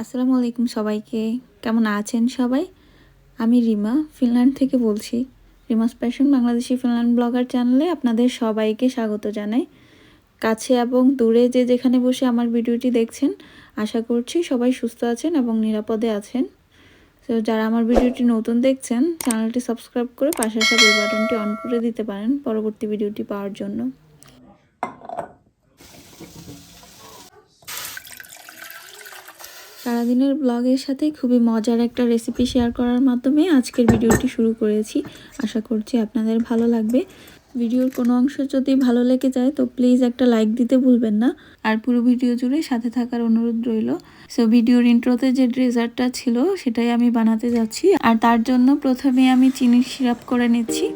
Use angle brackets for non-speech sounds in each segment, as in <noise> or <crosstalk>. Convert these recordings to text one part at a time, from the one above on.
আসসালামু আলাইকুম সবাইকে। কেমন আছেন সবাই? আমি রিমা, ফিনল্যান্ড থেকে বলছি। Rima's passion Bangladeshi Finland blogger চ্যানেলে আপনাদের সবাইকে স্বাগত জানাই। কাছে এবং দূরে যে যেখানে বসে আমার ভিডিওটি দেখছেন, আশা করছি সবাই সুস্থ আছেন এবং নিরাপদে আছেন। তো যারা আমার ভিডিওটি নতুন দেখছেন, চ্যানেলটি সাবস্ক্রাইব করে পাশে আসা বেল বাটনটি অন করে দিতে পারেন পরবর্তী ভিডিওটি পাওয়ার জন্য। সারাদিনের ব্লগের সাথে খুবই মজার একটা রেসিপি শেয়ার করার মাধ্যমে আজকের ভিডিওটি শুরু করেছি। আশা করছি আপনাদের ভালো লাগবে। ভিডিওর কোনো অংশ যদি ভালো লেগে যায়, তো প্লিজ একটা লাইক দিতে ভুলবেন না। আর পুরো ভিডিও জুড়ে সাথে থাকার অনুরোধ রইল। সো ভিডিওর ইন্ট্রোতে যে ড্রেজারটা ছিল, সেটাই আমি বানাতে যাচ্ছি। আর তার জন্য প্রথমে আমি চিনির সিরাপ করে নিচ্ছি।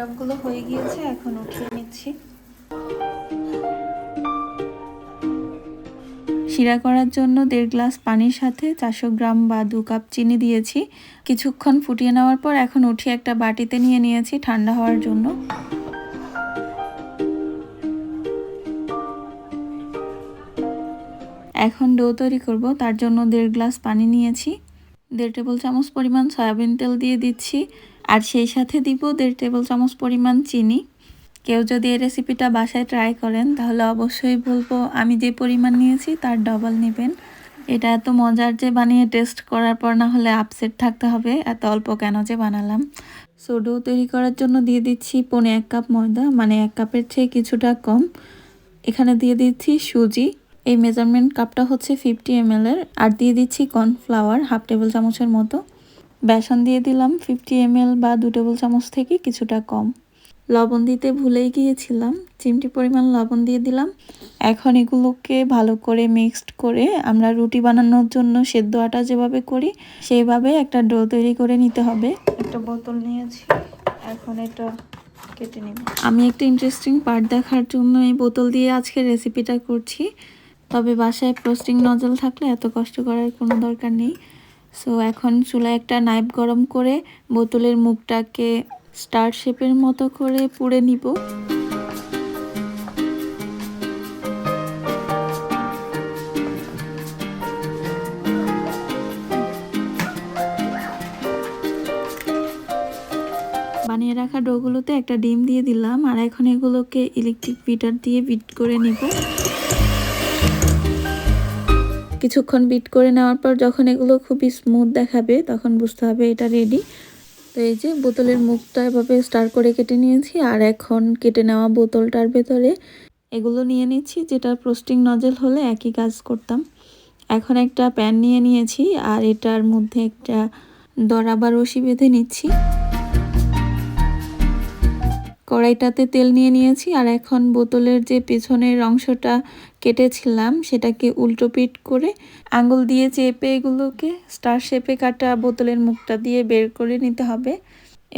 সিরাপগুলো হয়ে গিয়েছে, এখন উঠিয়ে নিচ্ছি। শিরা করার জন্য দেড় গ্লাস পানির সাথে চারশো গ্রাম বা দু কাপ চিনি দিয়েছি। কিছুক্ষণ ফুটিয়ে নেওয়ার পর এখন উঠিয়ে একটা বাটিতে নিয়ে নিয়েছি ঠান্ডা হওয়ার জন্য। এখন ডো তৈরি করব, তার জন্য দেড় গ্লাস পানি নিয়েছি। দেড় টেবিল চামচ পরিমাণ সয়াবিন তেল দিয়ে দিচ্ছি। আর সেই সাথে দিব দেড় টেবিল চামচ পরিমাণ চিনি। কেউ যদি এই রেসিপিটা বাসায় ট্রাই করেন, তাহলে অবশ্যই বলব আমি যে পরিমাণ নিয়েছি তার ডবল নেবেন। এটা এত মজার যে বানিয়ে টেস্ট করার পর না হলে আপসেট থাকতে হবে, এত অল্প কেন যে বানালাম। সোডো তৈরি করার জন্য দিয়ে দিচ্ছি পনে এক কাপ ময়দা মানে এক কাপের চেয়ে কিছুটা কম। এখানে দিয়ে দিচ্ছি সুজি। এই মেজারমেন্ট কাপটা হচ্ছে ফিফটি এম আর দিয়ে দিচ্ছি কর্নফ্লাওয়ার হাফ টেবিল চামচের মতো। বেসন দিয়ে দিলাম ফিফটি এম বা দু টেবিল চামচ থেকে কিছুটা কম। লবণ দিতে ভুলেই গিয়েছিলাম, চিমটি পরিমাণ লবণ দিয়ে দিলাম। এখন এগুলোকে ভালো করে মিক্সড করে আমরা রুটি বানানোর জন্য সেদ্ধ আটা যেভাবে করি, সেইভাবে একটা ডো তৈরি করে নিতে হবে। একটা বোতল নিয়েছি, এখন এটা কেটে নিব। আমি একটা ইন্টারেস্টিং পার্ট দেখার জন্য এই বোতল দিয়ে আজকে রেসিপিটা করছি। তবে বাসায় ফ্রস্টিং নজল থাকলে এত কষ্ট করার কোনো দরকার নেই। সো এখন চুলায় একটা নাইফ গরম করে বোতলের মুখটাকে স্টার শেপের মতো করে পুড়ে নিব। বানিয়ে রাখা ডোগুলোতে একটা ডিম দিয়ে দিলাম আর এখন এগুলোকে ইলেকট্রিক বিটার দিয়ে বিট করে নিব। কিছুক্ষণ বিট করে নেওয়ার পর যখন এগুলো খুবই স্মুথ দেখাবে, তখন বুঝতে হবে এটা রেডি তো এই যে বোতলের মুখটা এভাবে স্টার করে কেটে নিয়েছি, আর এখন কেটে নেওয়া বোতলটার ভেতরে এগুলো নিয়ে নিচ্ছি যেটা প্রোস্টিং নজেল হলে একই কাজ করতাম। এখন একটা প্যান নিয়ে নিয়েছি, আর এটার মধ্যে একটা দরা বা রশি বেঁধে নিচ্ছি। কড়াইটাতে তেল নিয়ে নিয়েছি, আর এখন বোতলের যে পেছনের অংশটা কেটেছিলাম, সেটাকে উল্টো পিট করে আঙুল দিয়ে চেপে এগুলোকে স্টার শেপে কাটা বোতলের মুখটা দিয়ে বের করে নিতে হবে।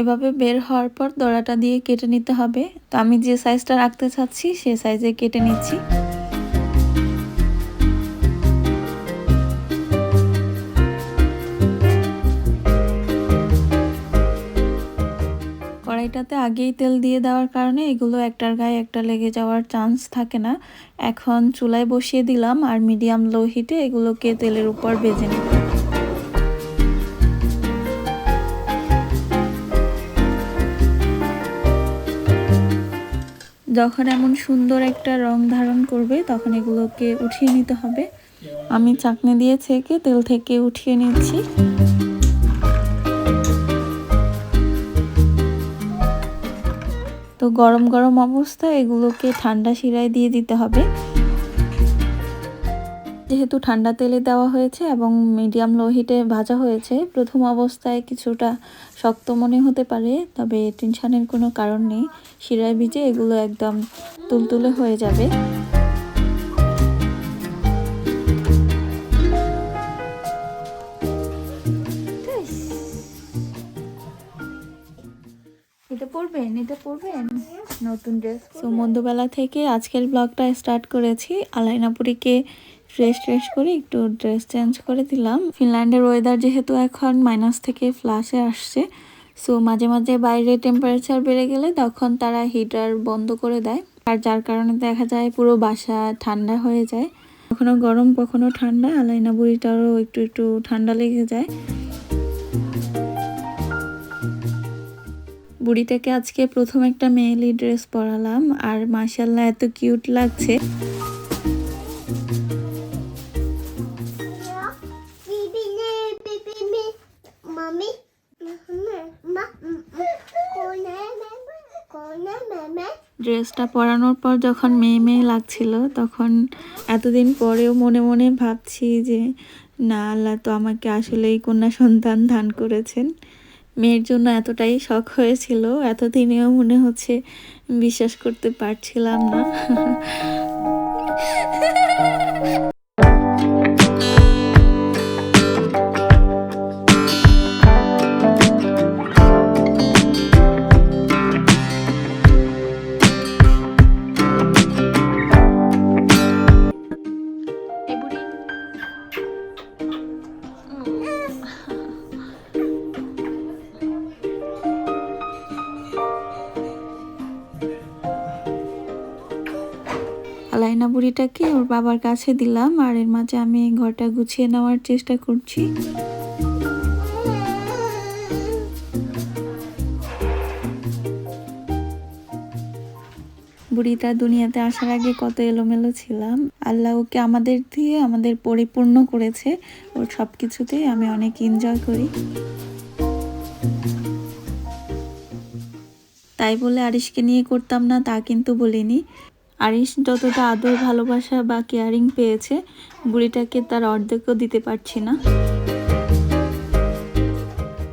এভাবে বের হওয়ার পর দড়াটা দিয়ে কেটে নিতে হবে। তো আমি যে সাইজটা রাখতে চাচ্ছি, সে সাইজে কেটে নিচ্ছি। কড়াইটাতে আগেই তেল দিয়ে দেওয়ার কারণে এগুলো একটার গায়ে একটা লেগে যাওয়ার চান্স থাকে না। এখন চুলায় বসিয়ে দিলাম আর মিডিয়াম লো হিটে এগুলোকে তেলের উপর ভেজে নিব। যখন এমন সুন্দর একটা রং ধারণ করবে তখন এগুলোকে উঠিয়ে নিতে হবে। আমি চাকনি দিয়ে ছেঁকে তেল থেকে উঠিয়ে নিচ্ছি। তো গরম গরম অবস্থায় এগুলোকে ঠান্ডা শিরায় দিয়ে দিতে হবে। যেহেতু ঠান্ডা তেলে দেওয়া হয়েছে এবং মিডিয়াম লো হিটে ভাজা হয়েছে, প্রথম অবস্থায় কিছুটা শক্ত মনে হতে পারে, তবে টেনশানের কোনো কারণ নেই। শিরায় ভিজে এগুলো একদম তুলতুলে হয়ে যাবে। এটা পরবেন এটা পরবেন নতুন ড্রেস তো মধ্যবেলা থেকে আজকের ব্লগটা স্টার্ট করেছি। আলাইনাপুরিকে ফ্রেশ ট্রেশ করে একটু ড্রেস চেঞ্জ করে দিলাম। ফিনল্যান্ডের ওয়েদার যেহেতু এখন মাইনাস থেকে ফ্লাশে আসছে সো মাঝে মাঝে বাইরে টেম্পারেচার বেড়ে গেলে তখন তারা হিটার বন্ধ করে দেয়। আর যার কারণে দেখা যায় পুরো বাসা ঠান্ডা হয়ে যায়। কখনো গরম কখনো ঠান্ডা। আলাইনা বুড়িটারও একটু একটু ঠান্ডা লেগে যায়। বুড়িটাকে আজকে প্রথম একটা মেয়েলি ড্রেস পরালাম আর মাসাল্লাহ এত কিউট লাগছে? ড্রেসটা পরানোর পর যখন মেয়ে মেয়ে লাগছিল তখন এতদিন পরেও মনে মনে ভাবছি যে না আল্লাহ তো আমাকে আসলেই কন্যা সন্তান দান করেছেন মেয়ের জন্য এতটাই শখ হয়েছিল এতদিনেও মনে হচ্ছে বিশ্বাস করতে পারছিলাম না। <laughs> বুড়িটাকে ওর বাবার কাছে দিলাম আর এর মাঝে আমি ঘরটা গুছিয়ে নেওয়ার চেষ্টা করছি। বুড়িটা দুনিয়াতে আসার আগে কত এলোমেলো ছিলাম। আল্লাহ ওকে আমাদের দিয়ে আমাদের পরিপূর্ণ করেছে। ওর সব কিছুতেই আমি অনেক এনজয় করি। তাই বলে আরিশকে নিয়ে করতাম না তা কিন্তু বলিনি। আরিশ যতটা আদর, ভালোবাসা বা কেয়ারিং পেয়েছে, বুড়িটাকে তার অর্ধেকও দিতে পারছি না।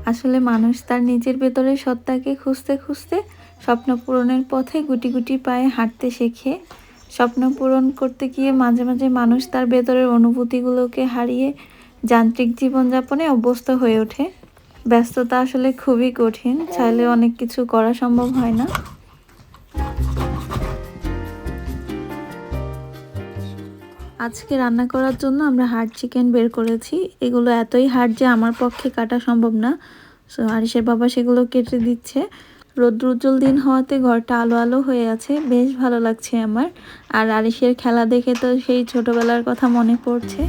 আসলে মানুষ তার নিজের ভেতরে সত্তাকে খুঁজতে খুঁজতে স্বপ্ন পূরণের পথে গুটি গুটি পায়ে হাঁটতে শেখে। স্বপ্ন পূরণ করতে গিয়ে মাঝে মাঝে মানুষ তার ভেতরের অনুভূতিগুলোকে হারিয়ে যান্ত্রিক জীবনযাপনে অভ্যস্ত হয়ে ওঠে। ব্যস্ততা আসলে খুবই কঠিন চাইলে অনেক কিছু করা সম্ভব হয় না। আজকে রান্না করার জন্য আমরা হার্ড চিকেন বের করেছি। এগুলো এতই হার্ড যে আমার পক্ষে কাটা সম্ভব না। সো আরিসের বাবা সেগুলো কেটে দিচ্ছে। রৌদ্রোজ্জ্বল দিন হওয়াতে ঘরটা আলো আলো হয়ে আছে। বেশ ভালো লাগছে আমার। আর আরিসের খেলা দেখে তো সেই ছোটবেলার কথা মনে পড়ছে।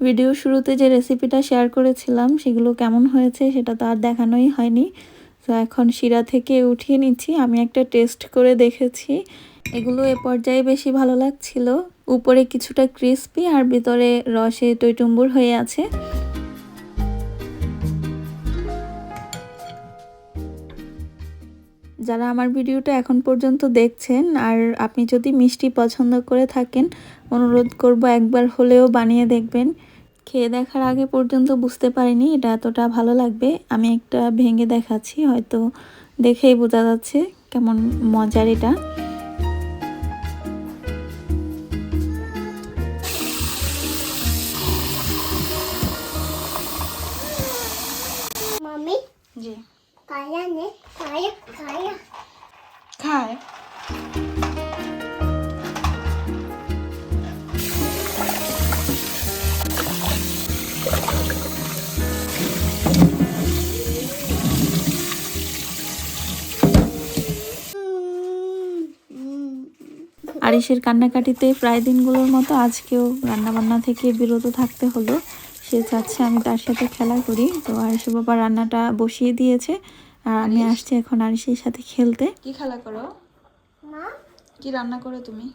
ভিডিও শুরুতে যে রেসিপিটা শেয়ার করেছিলাম, সেগুলো কেমন হয়েছে সেটা তো আর দেখানোই হয়নি। তো এখন শিরা থেকে উঠিয়ে নিচ্ছি। আমি একটা টেস্ট করে দেখেছি। এগুলো এ পর্যায়ে বেশি ভালো লাগছিল। উপরে কিছুটা ক্রিস্পি আর ভিতরে রসে টইটুম্বুর হয়ে আছে। যারা আমার ভিডিওটা এখন পর্যন্ত দেখছেন আর আপনি যদি মিষ্টি পছন্দ করে থাকেন, অনুরোধ করব একবার হলেও বানিয়ে দেখবেন। খেয়ে দেখার আগে পর্যন্ত বুঝতে পারিনি এটা এতটা ভালো লাগবে। আমি একটা ভেঙে দেখাচ্ছি, হয়তো দেখেই বোঝা যাচ্ছে কেমন মজার এটা। আরিসের কান্নাকাটিতে প্রায় দিনগুলোর মতো আজকেও রান্নাবান্না থেকে বিরত থাকতে হলো। সে চাচ্ছে আমি তার সাথে খেলা করি। তো আরিসের বাবা রান্নাটা বসিয়ে দিয়েছে। আর আমি আসছি এখন আরিসের সাথে খেলতে। কি খেলা করো? কি রান্না করো তুমি?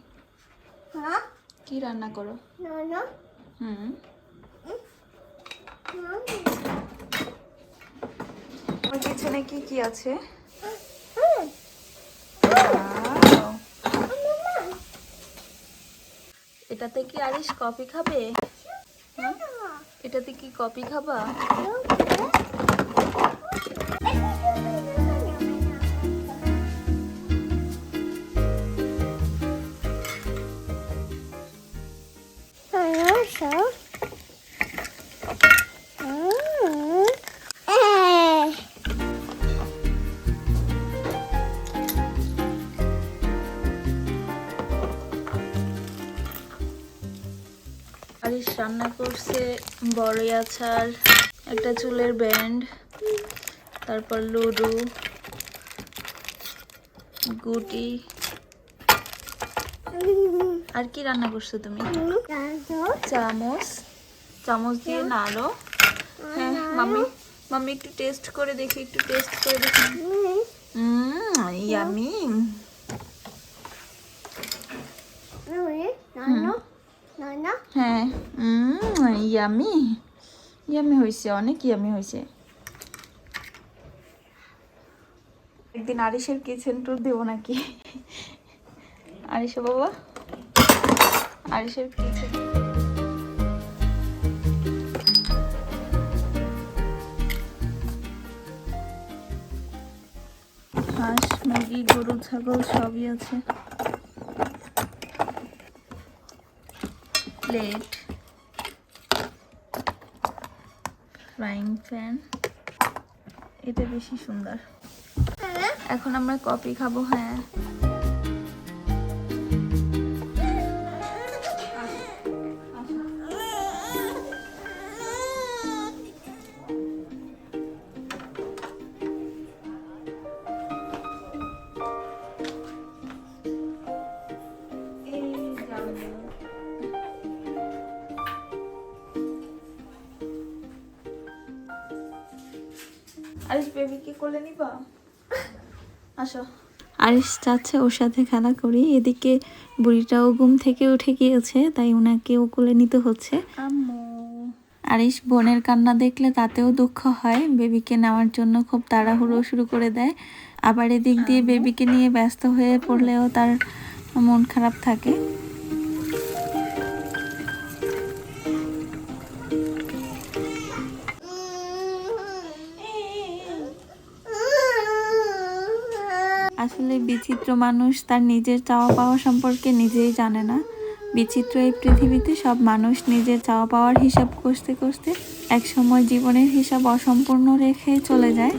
কি রান্না করো. হুম। পিছনে কি কি আছে? এটাতে কি আরিস কফি খাবে? এটাতে কি কফি খাবা? so. রান্না করছে বড়ই আচার একটা চুলের ব্যান্ড তারপর লুডু গুটি। আর কি রান্না করছ তুমি? চামচ। চামচ দিয়ে নাড়ো। হ্যাঁ মাম্মি মাম্মি একটু টেস্ট করে দেখি একটু টেস্ট করে দেখি। ইয়ামি হ্যাঁ ইয়ামি ইয়ামি হয়েছে, অনেক ইয়ামি হয়েছে। একদিন আরিসের কিচেন দেবো নাকি? বাবা? আরিসের কিচেন হাঁস, মুরগি, গরু, ছাগল সবই আছে। প্লেট ফ্রাইং প্যান এটা বেশি সুন্দর। এখন আমরা কফি খাব হ্যাঁ। আরিস বেবিকে কোলে নিবা? আসো। আরিস চাচ্ছে ওর সাথে খেলা করি। এদিকে বুড়িটাও ঘুম থেকে উঠে গিয়েছে তাই ওনাকে ও কোলে নিতে হচ্ছে। আরিস বোনের কান্না দেখলে তাতেও দুঃখ হয়। বেবিকে নেওয়ার জন্য খুব তাড়াহুড়ো শুরু করে দেয়। আবার এদিক দিয়ে বেবিকে নিয়ে ব্যস্ত হয়ে পড়লেও তার মন খারাপ থাকে। আসলে বিচিত্র মানুষ তার নিজের চাওয়া পাওয়া সম্পর্কে নিজেই জানে না। বিচিত্র এই পৃথিবীতে সব মানুষ নিজের চাওয়া পাওয়ার হিসাব কষতে কষতে একসময় জীবনের হিসাব অসম্পূর্ণ রেখে চলে যায়।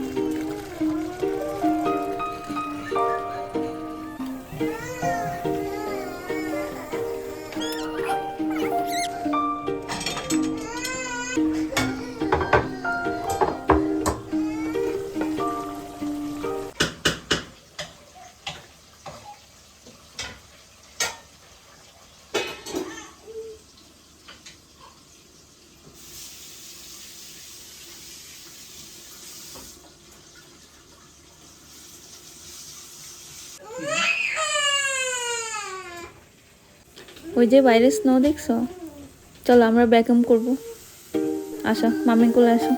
ওই যে বাইরে স্নো দেখছ? চলো আমরা ব্যাকআম করব। আসো, মামি কোলে আসো।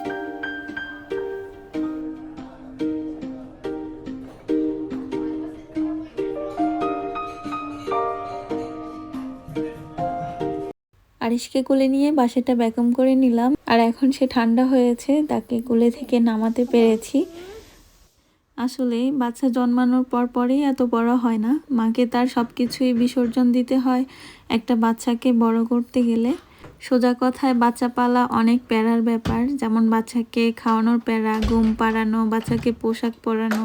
আরিশকে কোলে নিয়ে বাসাটা ব্যাকআম করে নিলাম। আর এখন সে ঠান্ডা হয়েছে, তাকে কোলে থেকে নামাতে পেরেছি। আসলে বাচ্চা জন্মানোর পর পরেই এত বড় হয় না। মাকে তার সব কিছুই বিসর্জন দিতে হয় একটা বাচ্চাকে বড় করতে গেলে। সোজা কথায় বাচ্চা পালা অনেক প্যারার ব্যাপার, যেমন বাচ্চাকে খাওয়ানোর প্যারা, ঘুম পাড়ানো, বাচ্চাকে পোশাক পরানো,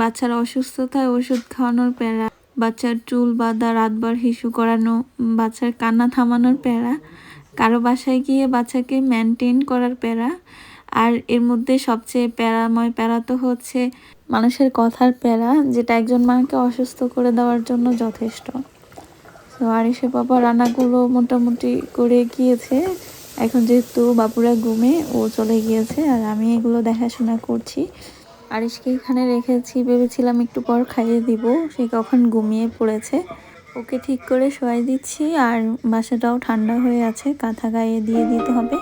বাচ্চার অসুস্থতায় ওষুধ খাওয়ানোর প্যারা, বাচ্চার চুল বাঁধা রাতবার হিসু করানো, বাচ্চার কান্না থামানোর প্যারা, কারও বাসায় গিয়ে বাচ্চাকে মেনটেন করার প্যারা আর এর মধ্যে সবচেয়ে প্যারাময় প্যারা তো হচ্ছে মানুষের কথার প্যারা, যেটা একজন মাকে অসুস্থ করে দেওয়ার জন্য যথেষ্ট। তো আরিসের বাবা রান্নাগুলো মোটামুটি করে গিয়েছে। এখন যেহেতু বাপুরা ঘুমে, ও চলে গিয়েছে আর আমি এগুলো দেখাশোনা করছি। আরিসকে এখানে রেখেছি, ভেবেছিলাম একটু পর খাইয়ে দিব, সে কখন ঘুমিয়ে পড়েছে। ওকে ঠিক করে শোয়াই দিচ্ছি আর বাসাটাও ঠান্ডা হয়ে আছে, কাঁথা গায়ে দিয়ে দিতে হবে।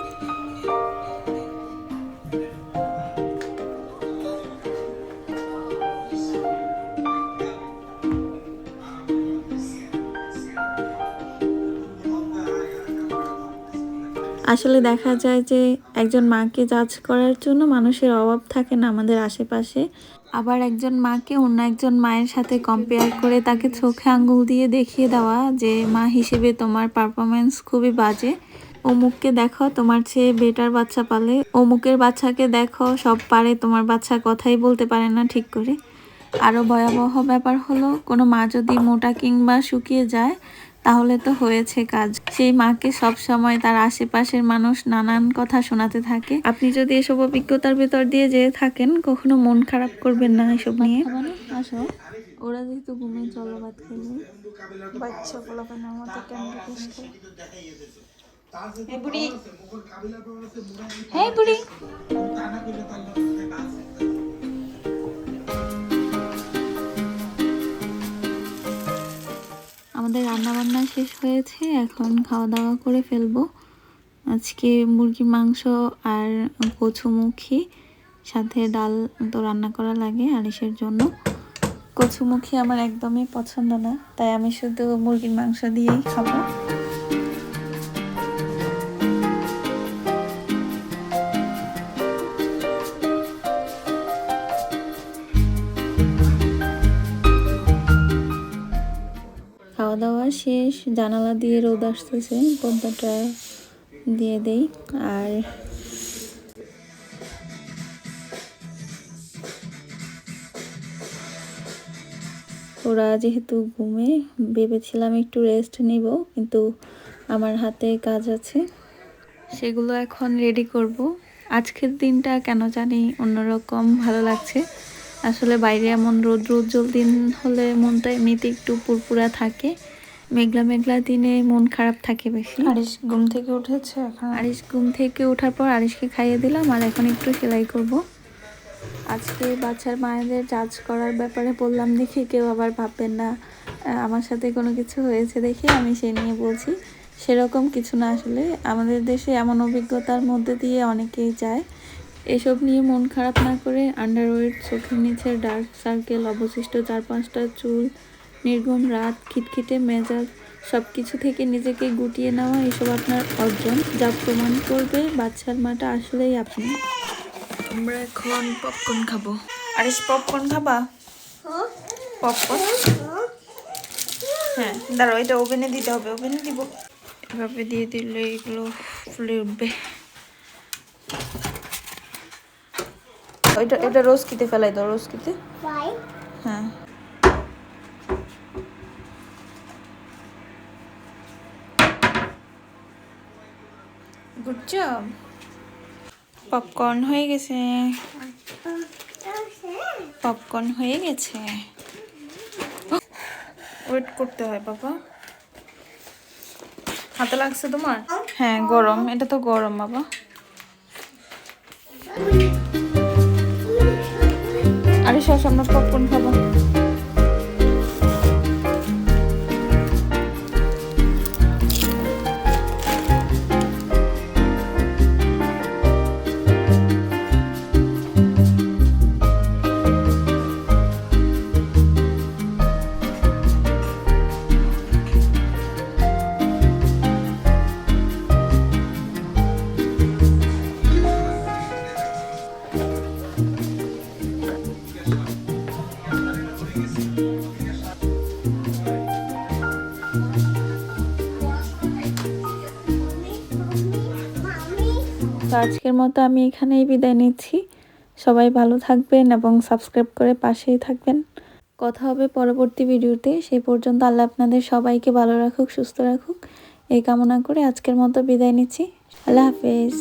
আসলে দেখা যায় যে একজন মাকে জাজ করার জন্য মানুষের অভাব থাকে না আমাদের আশেপাশে। আবার একজন মাকে অন্য একজন মায়ের সাথে কম্পেয়ার করে তাকে চোখে আঙ্গুল দিয়ে দেখিয়ে দেওয়া যে, মা, হিসেবে তোমার পারফরমেন্স খুবই বাজে। অমুককে দেখো তোমার চেয়ে বেটার বাচ্চা পালে। অমুকের বাচ্চাকে দেখো সব পারে, তোমার বাচ্চা কথাই বলতে পারে না ঠিক করে। আরও ভয়াবহ ব্যাপার হলো, কোনো মা যদি মোটা কিংবা শুকিয়ে যায়, তাহলে তো হয়েছে কাজ। সেই মাকে সব সময় তার আশেপাশের মানুষ নানান কথা শোনাতে থাকে। আপনি যদি এসব অভিজ্ঞতার ভেতর দিয়ে যেয়ে থাকেন কখনো মন খারাপ করবেন না এসব নিয়ে। আসো। ওরা যেহেতু ঘুমিয়ে চলো ভাত খেলে বাচ্চা পোলাপানের মতো ক্যান্ডি ক্রাশ খেলে এই বুড়ি। রান্না বান্না শেষ হয়েছে, এখন খাওয়া দাওয়া করে ফেলব। আজকে মুরগির মাংস আর কচুমুখী সাথে ডাল তো রান্না করা লাগে আলিশের জন্য। কচুমুখী আমার একদমই পছন্দ না, তাই আমি শুধু মুরগির মাংস দিয়েই খাব। শেষ, জানালা দিয়ে রোদ আসতেছে, পর্দাটা দিয়ে দেই। আর ওরা যেহেতু ঘুমে, ভেবেছিলাম একটু রেস্ট নিব, কিন্তু আমার হাতে কাজ আছে। সেগুলো এখন রেডি করব। আজকের দিনটা কেন জানি অন্যরকম ভালো লাগছে। আসলে বাইরে এমন রোদ রোজ্জ্বল দিন হলে মনটা এমনিতে একটু পুরপুরা থাকে। মেঘলা মেঘলা দিনে মন খারাপ থাকে বেশি। আরিশ ঘুম থেকে উঠেছে এখন। আরিশ ঘুম থেকে ওঠার পর আরিশকে খাইয়ে দিলাম আর এখন একটু সেলাই করব। আজকে বাচ্চার মায়েদের জাজ করার ব্যাপারে বললাম দেখি কেউ আবার ভাববেন না আমার সাথে কোনো কিছু হয়েছে দেখে আমি সে নিয়ে বলছি। সেরকম কিছু না আসলে আমাদের দেশে এমন অভিজ্ঞতার মধ্যে দিয়ে অনেকেই যায়। এসব নিয়ে মন খারাপ না করে আন্ডারওয়েট চোখের নিচে ডার্ক সার্কেল অবশিষ্ট চার পাঁচটা চুল নির্গম রাত খিটখিটে মেজাজ সব কিছু থেকে নিজেকে গুটিয়ে নেওয়া এসব আপনার অর্জন যা প্রমাণ করবে বাচ্চার মাটা আসলেই আপনি। আমরা এখন পপকর্ন খাব। আরিশ পপকর্ন খাবা? হ্যাঁ পপকর্ন হ্যাঁ দাঁড়াও এটা ওভেনে দিতে হবে ওভেনে দিব। এভাবে দিয়ে দিলে এগুলো ফুলে উঠবে। এটা এটা রোজ কিতে ফেলাই দাও রোজ কিতে? হ্যাঁ। গুড জব পপকর্ন হয়ে গেছে। পপকর্ন হয়ে গেছে। ওয়েট করতে হয়, বাবা। হাতে লাগছে তোমার? হ্যাঁ গরম। এটা তো গরম, বাবা। আরে সব আমরা পপকর্ন খাব। আজকের মতো আমি এখানেই বিদায় নিচ্ছি। সবাই ভালো থাকবেন এবং সাবস্ক্রাইব করে পাশেই থাকবেন। কথা হবে পরবর্তী ভিডিওতে। সেই পর্যন্ত আল্লাহ আপনাদের সবাইকে ভালো রাখুক, সুস্থ রাখুক। এই কামনা করে আজকের মতো বিদায় নিচ্ছি। আল্লাহ হাফেজ।